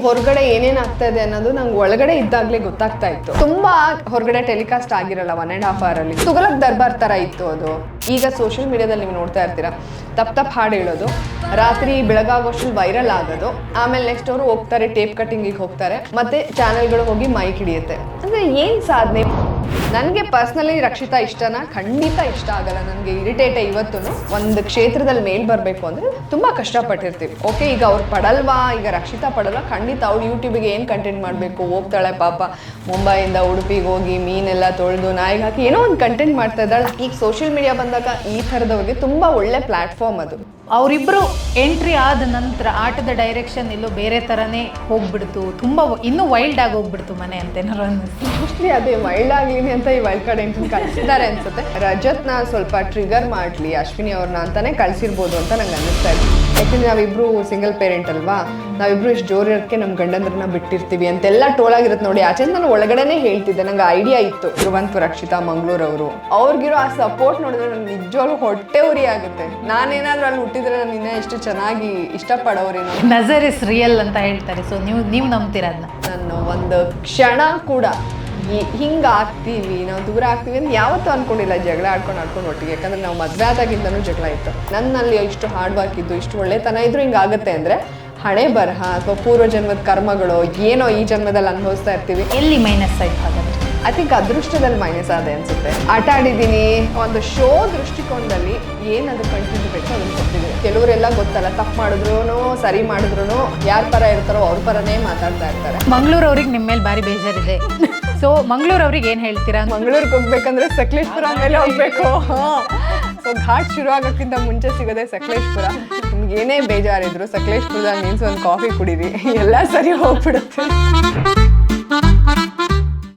ಹೊರಗಡೆ ಏನೇನಾಗ್ತಾ ಇದೆ ಅನ್ನೋದು ನಂಗೆ ಒಳಗಡೆ ಇದ್ದಾಗಲೇ ಗೊತ್ತಾಗ್ತಾ ಇತ್ತು. ತುಂಬಾ ಹೊರಗಡೆ ಟೆಲಿಕಾಸ್ಟ್ ಆಗಿರಲ್ಲ ಒನ್ ಅಂಡ್ ಹಾಫ್ ಅವರ್ ಅಲ್ಲಿ. ತುಗಲಕ್ ದರ್ಬಾರ್ ತರ ಇತ್ತು ಅದು. ಈಗ ಸೋಷಿಯಲ್ ಮೀಡಿಯಾದಲ್ಲಿ ನೀವು ನೋಡ್ತಾ ಇರ್ತೀರಾ. ತಪ್ಪ ತಪ್ಪು ಹಾಡು ಹೇಳೋದು. ರಾತ್ರಿ ಬೆಳಗಾಗೋಷ್ಟು ವೈರಲ್ ಆಗೋದು. ಆಮೇಲೆ ನೆಕ್ಸ್ಟ್ ಅವರು ಹೋಗ್ತಾರೆ ಟೇಪ್ ಕಟಿಂಗಿಗೆ ಹೋಗ್ತಾರೆ. ಮತ್ತೆ ಚಾನೆಲ್ಗಳು ಹೋಗಿ ಮೈಕ್ ಹಿಡಿಯುತ್ತೆ. ಅಂದ್ರೆ ಏನ್ ಸಾಧನೆ? ನನಗೆ ಪರ್ಸ್ನಲಿ ರಕ್ಷಿತಾ ಇಷ್ಟನ? ಖಂಡಿತ ಇಷ್ಟ ಆಗಲ್ಲ ನನಗೆ. ಇರಿಟೇಟೇ ಇವತ್ತು ಒಂದು ಕ್ಷೇತ್ರದಲ್ಲಿ ಮೇಲ್ ಬರಬೇಕು ಅಂದರೆ ತುಂಬ ಕಷ್ಟಪಟ್ಟಿರ್ತೀವಿ. ಓಕೆ ಈಗ ಅವ್ರು ಪಡಲ್ವಾ? ಈಗ ರಕ್ಷಿತಾ ಪಡಲ್ವಾ? ಖಂಡಿತ ಅವಳು ಯೂಟ್ಯೂಬಿಗೆ ಏನು ಕಂಟೆಂಟ್ ಮಾಡಬೇಕು? ಹೋಗ್ತಾಳೆ ಪಾಪ. ಮುಂಬೈಯಿಂದ ಉಡುಪಿಗೆ ಹೋಗಿ ಮೀನೆಲ್ಲ ತೊಳೆದು ನಾಯಿಗೆ ಹಾಕಿ ಏನೋ ಒಂದು ಕಂಟೆಂಟ್ ಮಾಡ್ತಾ ಇದ್ದಾಳೆ. ಈಗ ಸೋಷಿಯಲ್ ಮೀಡಿಯಾ ಬಂದಾಗ ಈ ಥರದವ್ರಿಗೆ ತುಂಬ ಒಳ್ಳೆ ಪ್ಲಾಟ್ಫಾರ್ಮ್ ಅದು. ಅವರಿಬ್ಬರು ಎಂಟ್ರಿ ಆದ ನಂತರ ಆಟದ ಡೈರೆಕ್ಷನ್ ಎಲ್ಲೋ ಬೇರೆ ಥರನೇ ಹೋಗ್ಬಿಡ್ತು. ತುಂಬ ಇನ್ನೂ ವೈಲ್ಡ್ ಆಗಿ ಹೋಗ್ಬಿಡ್ತು ಮನೆ ಅಂತ ಏನಾರು ಅನ್ನಿಸ್ತು. ಮೋಸ್ಟ್ಲಿ ಅದೇ ವೈಲ್ಡ್ ಆಗ್ಲಿ ಅಂತ ಈ ವೈಲ್ಡ್ ಕಾರ್ಡ್ ಎಂಟ್ರಿ ಕಳಿಸಿದ್ದಾರೆ ಅನ್ಸುತ್ತೆ. ರಜತ್ನ ಸ್ವಲ್ಪ ಟ್ರಿಗರ್ ಮಾಡ್ಲಿ ಅಶ್ವಿನಿ ಅವ್ರನ್ನ ಅಂತಾನೆ ಕಳ್ಸಿರ್ಬೋದು ಅಂತ ನಂಗೆ ಅನ್ನಿಸ್ತಾ ಇದೆ. ಯಾಕಂದ್ರೆ ನಾವಿಬ್ರು ಸಿಂಗಲ್ ಪೇರೆಂಟ್ ಅಲ್ವಾ? ನಾವಿಬ್ರು ಇಷ್ಟು ಜೋರಿರೋದಕ್ಕೆ ನಮ್ಮ ಗಂಡಂದ್ರನ್ನ ಬಿಟ್ಟಿರ್ತೀವಿ ಅಂತೆಲ್ಲ ಟೋಲಾಗಿರುತ್ತೆ ನೋಡಿ. ಆಚೆ ನಾನು ಒಳಗಡೆನೆ ಹೇಳ್ತಿದ್ದೆ ನಂಗೆ ಐಡಿಯಾ ಇತ್ತು. ತಿರುವಂತಪುರ ರಕ್ಷಿತಾ ಮಂಗಳೂರು ಅವರು ಅವ್ರಿಗಿರೋ ಆ ಸಪೋರ್ಟ್ ನೋಡಿದ್ರೆ ನನಗೆ ನಿಜವಾಗ್ಲೂ ಹೊಟ್ಟೆ ಉರಿ ಆಗುತ್ತೆ. ನಾನೇನಾದ್ರೂ ಅಲ್ಲಿ ಹುಟ್ಟಿದ್ರೆ ನಾನು ಇನ್ನೂ ಎಷ್ಟು ಚೆನ್ನಾಗಿ ಇಷ್ಟಪಡೋರೇನೋ. ನಜರ್ ಇಸ್ ರಿಯಲ್ ಅಂತ ಹೇಳ್ತಾರೆ. ಸೊ ನೀವು ನೀವು ನಂಬ್ತೀರ ಅದನ್ನ ನಾನು ಒಂದು ಕ್ಷಣ ಕೂಡ. ಹಿಂಗ್ ಆಗ್ತೀವಿ ನಾವು ದೂರ ಆಗ್ತೀವಿ ಅಂತ ಯಾವತ್ತೂ ಅನ್ಕೊಂಡಿಲ್ಲ ಜಗಳ ಆಡ್ಕೊಂಡು ಆಡ್ಕೊಂಡು ಒಟ್ಟಿಗೆ. ಯಾಕಂದ್ರೆ ನಾವು ಮದುವೆ ಆದಾಗಿಂದನೂ ಜಗಳ ಇತ್ತು. ನನ್ನಲ್ಲಿ ಇಷ್ಟು ಹಾರ್ಡ್ ವರ್ಕ್ ಇದ್ದು ಇಷ್ಟು ಒಳ್ಳೆತನ ಇದ್ರು ಹಿಂಗಾಗುತ್ತೆ ಅಂದ್ರೆ ಹಣೆ ಬರಹ ಅಥವಾ ಪೂರ್ವ ಜನ್ಮದ ಕರ್ಮಗಳು ಏನೋ ಈ ಜನ್ಮದಲ್ಲಿ ಅನುಭವಿಸ್ತಾ ಇರ್ತೀವಿ. ಎಲ್ಲಿ ಮೈನಸ್ ಆಯ್ತು ಹಾಗಾದ್ರೆ ಐ ಥಿಂಕ್ ಅದೃಷ್ಟದಲ್ಲಿ ಮೈನಸ್ ಆದೆ ಅನ್ಸುತ್ತೆ. ಆಟ ಆಡಿದ್ದೀನಿ ಒಂದು ಶೋ ದೃಷ್ಟಿಕೋನದಲ್ಲಿ ಏನದು ಕಂಟಿನ್ಯೂ ಬೇಕು ಅದನ್ನು ಕೊಟ್ಟಿದ್ದೀನಿ ಕೆಲವರೆಲ್ಲ ಗೊತ್ತಲ್ಲ ತಪ್ಪು ಮಾಡಿದ್ರು ಸರಿ ಮಾಡಿದ್ರು ಯಾರ ಪರ ಇರ್ತಾರೋ ಅವ್ರ ಪರನೇ ಮಾತಾಡ್ತಾ ಇರ್ತಾರೆ. ಮಂಗಳೂರು ಅವ್ರಿಗೆ ನಿಮ್ಮ ಮೇಲೆ ಭಾರಿ ಬೇಜಾರಿದೆ. ಸೊ ಮಂಗಳೂರು ಅವ್ರಿಗೆ ಏನು ಹೇಳ್ತೀರಾ? ಮಂಗಳೂರಿಗೆ ಹೋಗ್ಬೇಕಂದ್ರೆ ಸಕಲೇಶ್ಪುರ ಮೇಲೆ ಹೋಗ್ಬೇಕು. ಸೊ ಘಾಟ್ ಶುರು ಆಗೋಕ್ಕಿಂತ ಮುಂಚೆ ಸಿಗೋದೆ ಸಕಲೇಶ್ಪುರ. ನಿಮ್ಗೆ ಏನೇ ಬೇಜಾರಿದ್ರು, ಸಕಲೇಶ್ಪುರದಲ್ಲಿ ಮೀನ್ಸ್ ಒಂದು ಕಾಫಿ ಕುಡೀರಿ. ಎಲ್ಲ ಸರಿ ಹೋಗ್ಬಿಡುತ್ತೆ.